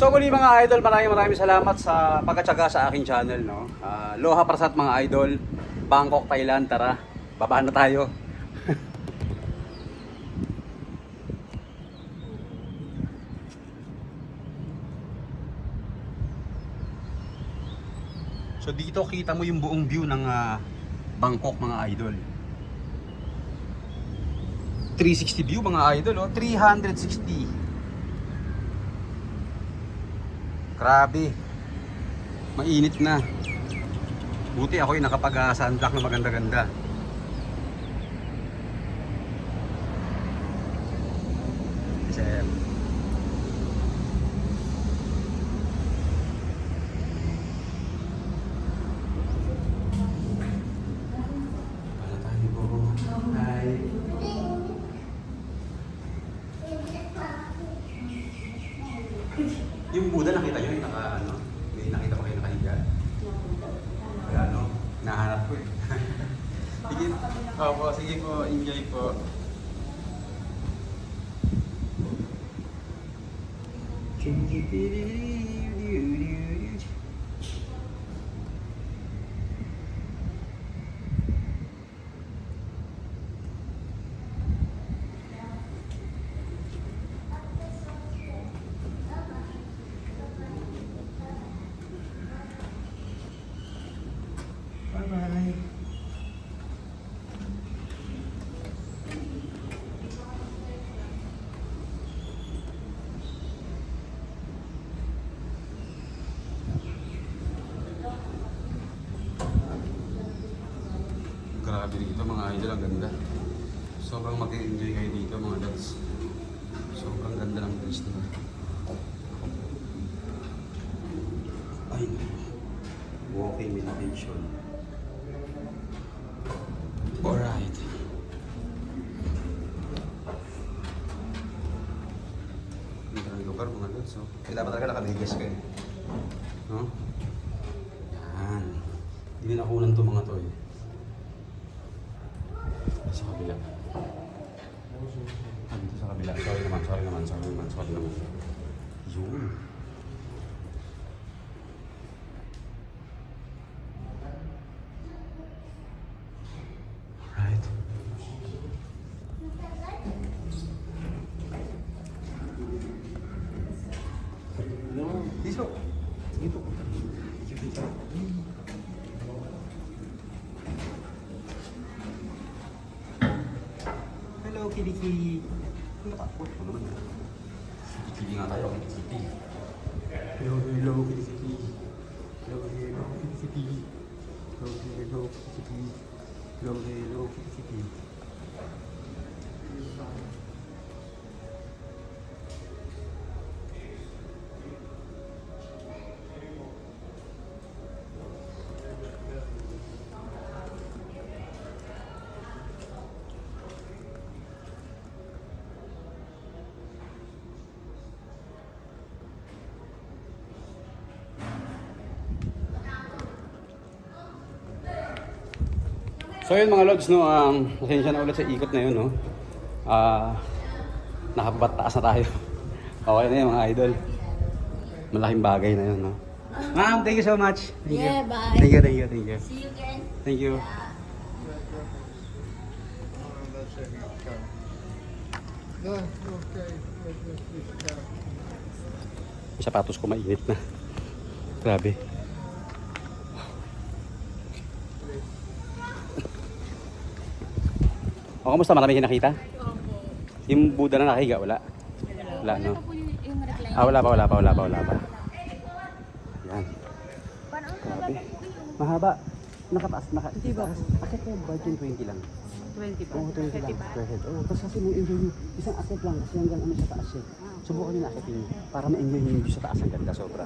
So muli mga idol, maraming maraming salamat sa pagkatsaga sa aking channel. No? Ah, Loha Prasat mga idol, Bangkok, Thailand, tara, baba na tayo. so dito kita mo yung buong view ng ah, Bangkok mga idol. 360 view mga idol, oh. 360. Grabe. Mainit na. Buti ako yung nakapag-sunblock na maganda-ganda. Sir. Paano tayo po? Hi. Yung Buddha nakita nyo, yung naka, ano, may nakita ko kayo nakahiga. Kaya ano, nahanap ko eh. sige, opo, sige po, enjoy po. Bye-bye. Grabe dito mga idol, ang ganda. Sobrang mag-enjoy kayo dito mga lods. Sobrang ganda ng place nila. Ay, walking meditation. Alright. Dito ang lugar mga lods. So, kaya dapat talaga nakabigas kayo. No? Yan. Hindi na nakunan to mga to eh. Sa kabila. Ah, dito sa kabila. Sorry naman, sorry naman, sorry naman, sorry naman. Yun. 길이 길한 것 같고. 길이하다 여기 길이 여기 여기 길이 길이 여기 여기 길이 길이 여기 여기 길이 길이 여기 여기 길이 길이 So yun mga lods, no, um, pasensya na ulit sa ikot na yun, no. Ah, nakapataas na tayo. okay na yun mga idol. Malaking bagay na yun, no. Ma'am, thank you so much. Thank Yeah, you. bye. Thank you, thank you, thank you. See you again. Thank you. Yung sapatos ko mainit na. Grabe. O, kamusta? Marami kayo nakita? Yung Buddha na nakahiga, wala? Wala, no? Ah, wala pa, wala pa, wala pa, wala pa. Yan. Grabe. Mahaba. Nakataas, naka, Hindi ba? Akit ko, budget 20 lang. 20 pa. Oo, 20 lang. Per head. Oo, tapos kasi may enjoy nyo. Isang akit lang kasi hanggang ano sa taas eh. Subukan nyo na akitin nyo para ma-enjoy nyo sa taas ang ganda sobra.